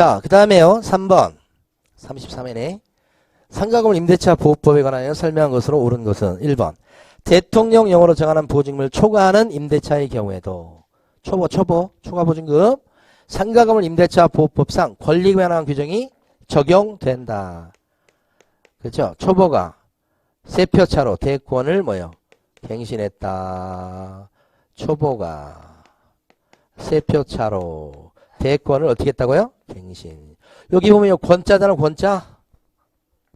자, 그 다음에요. 3번. 33회네. 상가금을 임대차 보호법에 관하여 설명한 것으로 옳은 것은 1번. 대통령령으로 정하는 보증금을 초과하는 임대차의 경우에도 초보, 초보, 초과 보증금, 상가금을 임대차 보호법상 권리에 관한 규정이 적용된다. 그렇죠? 초보가 세표 차로 대권을 뭐요? 갱신했다. 초보가 세표 차로 대권을 어떻게 했다고요? 갱신. 여기 보면 권자잖아, 권자.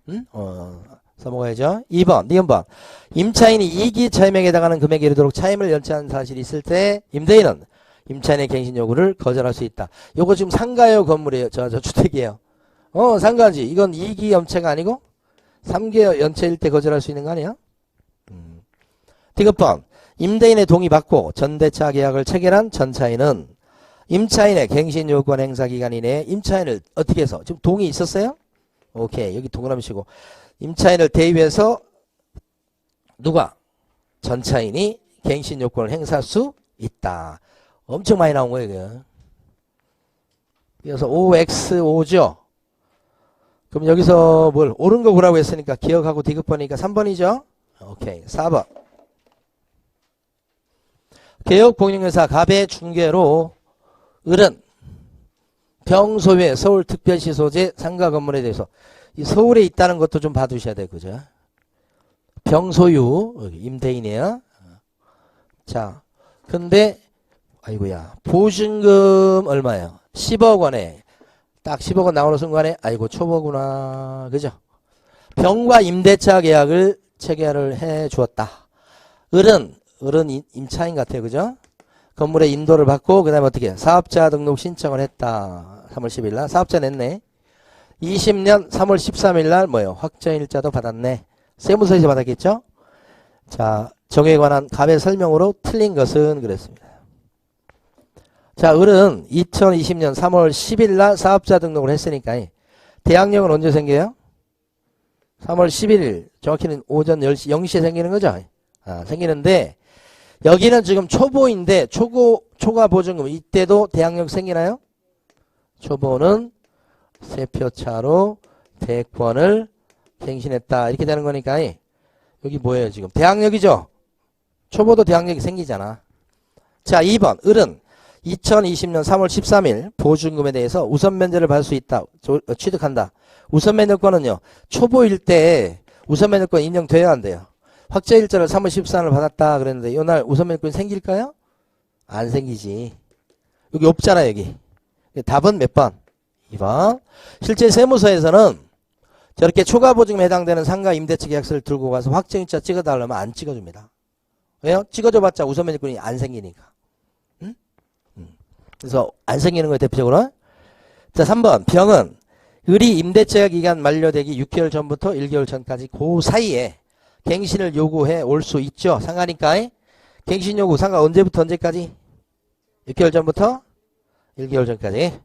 응? 어, 써먹어야죠. 2번, 니은 번. 임차인이 이기 차임액에 해당하는 금액에 이르도록 차임을 연체한 사실이 있을 때 임대인은 임차인의 갱신 요구를 거절할 수 있다. 요거 지금 상가요 건물이에요. 저, 저 주택이에요. 어, 상가지. 이건 이기 연체가 아니고 3개월 연체일 때 거절할 수 있는 거 아니야? 음. 디귿번. 임대인의 동의 받고 전대차 계약을 체결한 전차인은 임차인의 갱신 요건 행사 기간 이내에 임차인을 어떻게 해서 지금 동의 있었어요? 오케이 여기 동그라미시고 임차인을 대입해서 누가 전차인이 갱신 요건을 행사할 수 있다. 엄청 많이 나온 거예요. 이거. 그래서 OX5죠. 그럼 여기서 뭘 옳은 거 보라고 했으니까 기억하고 디귿번이니까 3번이죠. 오케이 4번. 개혁공영회사 갑의 중개로 을은 병소의 서울특별시 소재 상가 건물에 대해서 이 서울에 있다는 것도 좀 봐두셔야 돼요. 그죠? 병소유 임대인이에요. 자, 근데 아이고야 보증금 얼마예요? 10억 원에 딱 10억 원 나오는 순간에 아이고 초보구나 그죠? 병과 임대차 계약을 체결을 해 주었다. 을은 을은 임- 임차인 같아요. 그죠? 건물의 인도를 받고 그 다음에 어떻게 사업자 등록 신청을 했다. 3월 10일 날 사업자 냈네. 20년 3월 13일 날 뭐요? 확정일자도 받았네. 세무서에서 받았겠죠? 자, 정에 관한 갑의 설명으로 틀린 것은 그랬습니다. 자, 을은 2020년 3월 10일 날 사업자 등록을 했으니까 대항력은 언제 생겨요? 3월 11일 정확히는 오전 10시 0시에 생기는 거죠. 아, 생기는데 여기는 지금 초보인데 초고 초과 보증금 이때도 대항력 생기나요? 초보는 세 표 차로 대권을 갱신했다 이렇게 되는 거니까 여기 뭐예요 지금 대항력이죠? 초보도 대항력이 생기잖아. 자 2번 을은 2020년 3월 13일 보증금에 대해서 우선 면제를 받을 수 있다. 취득한다. 우선 면제권은요. 초보일 때 우선 면제권 인정돼야 한대요. 확정 일자를 3월 14일 받았다 그랬는데 이날 우선 면제권이 생길까요? 안 생기지. 여기 없잖아 여기. 답은 몇 번? 2번. 실제 세무서에서는 저렇게 초과 보증금에 해당되는 상가 임대차 계약서를 들고 가서 확정 일자 찍어달라면 안 찍어줍니다. 왜요? 찍어줘봤자 우선 면제권이 안 생기니까. 응? 음. 그래서 안 생기는 거예요 대표적으로. 자 3번 병은 을이 임대차 기간 만료되기 6개월 전부터 1개월 전까지 그 사이에 갱신을 요구해 올 수 있죠. 상가니까 갱신 요구 상가 언제부터 언제까지? 6개월 전부터 1개월 전까지.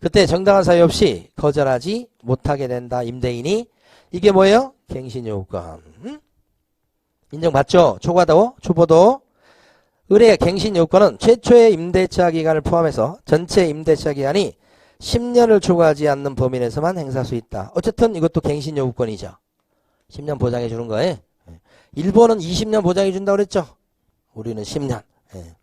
그때 정당한 사유 없이 거절하지 못하게 된다. 임대인이 이게 뭐예요? 갱신 요건. 음? 인정받죠? 초과도 초보도 을의 갱신 요건은 최초의 임대차 기간을 포함해서 전체 임대차 기간이 10년을 초과하지 않는 범위 내에서만 행사할 수 있다. 어쨌든 이것도 갱신 요구권이죠. 10년 보장해 주는 거에 일본은 20년 보장해 준다고 그랬죠. 우리는 10년. 예.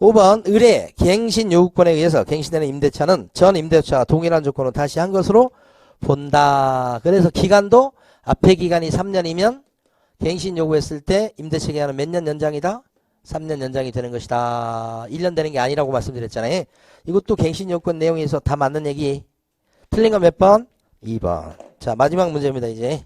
5번 을의 갱신 요구권에 의해서 갱신되는 임대차는 전 임대차와 동일한 조건으로 다시 한 것으로 본다. 그래서 기간도 앞에 기간이 3년이면 갱신 요구했을 때 임대차 기간은 몇 년 연장이다? 3년 연장이 되는 것이다. 1년 되는 게 아니라고 말씀드렸잖아요. 이것도 갱신 요건 내용에서 다 맞는 얘기. 틀린 건 몇 번? 2번. 자, 마지막 문제입니다, 이제.